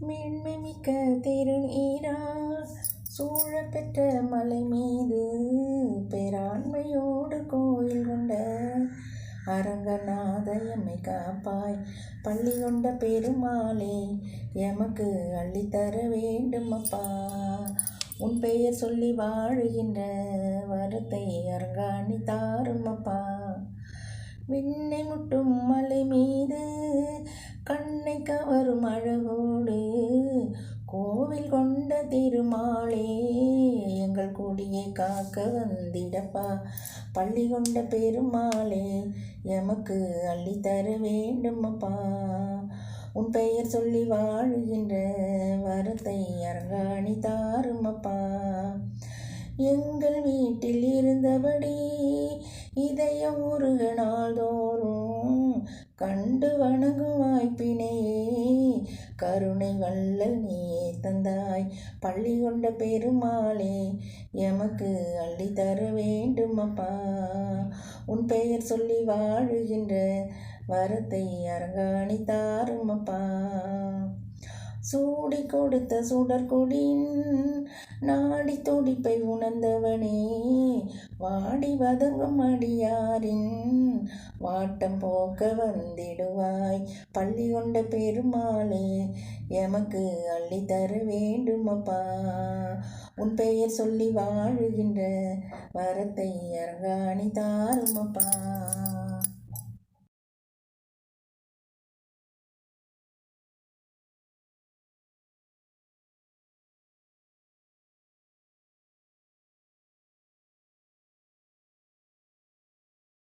மேன்மைமிக்க மிக்க ஈரா சூழப்பெற்ற மலை மீது பேராண்மையோடு கோயில் கொண்ட அரங்கநாத எம்மை காப்பாய். பள்ளி கொண்ட பெருமாளே எமக்கு அள்ளித்தர வேண்டும்மப்பா உன் பெயர் சொல்லி வாழுகின்ற வரத்தை அரங்காணி தாருமப்பா விண்ணை முட்டும் மலை மீது கண்ணை கவரும் அழகோ கொடியை காக்க வந்திடப்பா. பள்ளி கொண்ட பெருமாளே எமக்கு அள்ளித்தர வேண்டுமப்பா. உன் பெயர் சொல்லி வாழுகின்ற வரத்தை அரங்காணி தாருமப்பா. எங்கள் வீட்டில் இருந்தபடி இதயம் உருக நாள்தோறும் கண்டு வணங்கும் வாய்ப்பினையே கருணை வள்ளல் நீயே தந்தாய் பள்ளி கொண்ட பெருமாளே எமக்கு அள்ளி தர வேண்டுமப்பா உன் பெயர் சொல்லி வாழுகின்ற வரத்தை அரங்காணி தாருமப்பா சூடி கொடுத்த சுடற்கொடியின் நாடி துடிப்பை உணர்ந்தவனே வாடி வதங்கும் அடியாரின் வாட்டம் போக்க வந்திடுவாய். பள்ளி கொண்ட பெருமாளே எமக்கு அள்ளி தர வேண்டுமப்பா. உன் பெயர் சொல்லி வாழுகின்ற வரத்தை அரங்காணி தாருமப்பா.